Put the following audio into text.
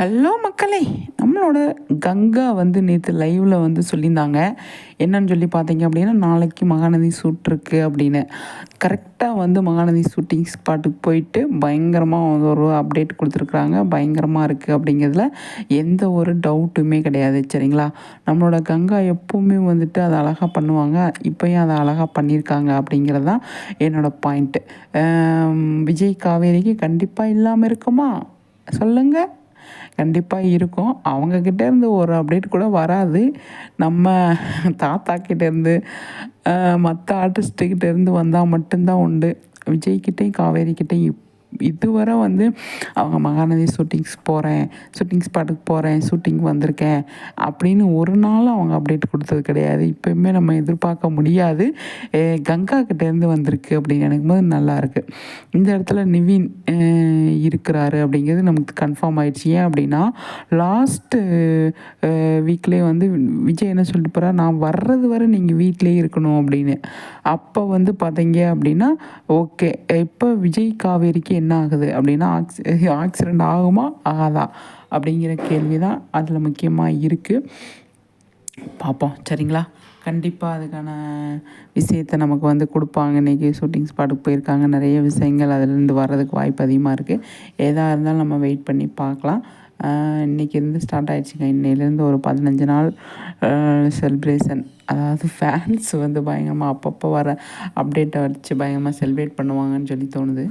Hello மக்களே நம்மளோட கங்கா வந்து நேற்று லைவில் வந்து சொல்லியிருந்தாங்க. என்னன்னு சொல்லி பார்த்தீங்க அப்படின்னா நாளைக்கு மகாநதி ஷூட் இருக்குது அப்படின்னு. கரெக்டாக வந்து மகாநதி ஷூட்டிங் ஸ்பாட்டுக்கு போயிட்டு பயங்கரமாக வந்து ஒரு அப்டேட் கொடுத்துருக்குறாங்க. பயங்கரமாக இருக்குது அப்படிங்கிறதுல எந்த ஒரு டவுட்டுமே கிடையாது சரிங்களா? நம்மளோட கங்கா எப்போவுமே வந்துட்டு அதை அழகாக பண்ணுவாங்க. இப்போயும் அதை அழகாக பண்ணியிருக்காங்க அப்படிங்கிறது தான் என்னோடய பாயிண்ட்டு விஜய் காவேரிக்கு கண்டிப்பாக இல்லாமல் இருக்குமா? சொல்லுங்கள் கண்டிப்பாக இருக்கும். அவங்கக்கிட்டேருந்து ஒரு அப்டேட் கூட வராது. நம்ம தாத்தா கிட்டேருந்து மற்ற ஆர்டிஸ்ட்டுக்கிட்டேருந்து வந்தால் மட்டும்தான் உண்டு. விஜய்கிட்டையும் காவேரிக்கிட்டையும் இதுவரை வந்து அவங்க மகாநதி ஷூட்டிங்ஸ் போகிறேன் ஷூட்டிங் ஸ்பாட்டுக்கு போகிறேன் ஷூட்டிங் வந்திருக்கேன் அப்படின்னு ஒரு நாள் அவங்க அப்டேட் கொடுத்தது கிடையாது. இப்போயுமே நம்ம எதிர்பார்க்க முடியாது. கங்கா கிட்டேருந்து வந்திருக்கு அப்படின்னு நினைக்கும் போது நல்லாயிருக்கு இந்த இடத்துல நிவின் இருக்கிறாரு அப்படிங்கிறது நமக்கு கன்ஃபார்ம் ஆயிடுச்சு. ஏன் அப்படின்னா லாஸ்ட்டு வீக்லேயே வந்து விஜய் என்ன சொல்லிட்டு போகிறா நான் வர்றது வரை நீங்கள் வீட்டிலே இருக்கணும் அப்படின்னு. அப்போ வந்து பார்த்தீங்க அப்படின்னா ஓகே இப்போ விஜய் காவேரிக்கு என்ன என்ன ஆகுது அப்படின்னா ஆக்சி ஆக்சிடெண்ட் ஆகுமா? ஆகாதா? அப்படிங்கிற கேள்வி தான் அதில் முக்கியமாக இருக்குது பார்ப்போம் சரிங்களா? கண்டிப்பாக அதுக்கான விஷயத்தை நமக்கு வந்து கொடுப்பாங்க. இன்றைக்கி ஷூட்டிங் ஸ்பாட்டுக்கு போயிருக்காங்க. நிறைய விஷயங்கள் அதிலேருந்து வர்றதுக்கு வாய்ப்பு அதிகமாக இருக்குது எதாக இருந்தாலும் நம்ம வெயிட் பண்ணி பார்க்கலாம். இன்றைக்கி இருந்து ஸ்டார்ட் ஆகிடுச்சிங்க இன்னையிலேருந்து ஒரு பதினஞ்சு நாள் செலிப்ரேஷன் அதாவது ஃபேன்ஸ் வந்து பயங்கரமாக அப்பப்போ வர அப்டேட்டை வச்சு பயங்கரமாக செலிப்ரேட் பண்ணுவாங்கன்னு சொல்லி தோணுது.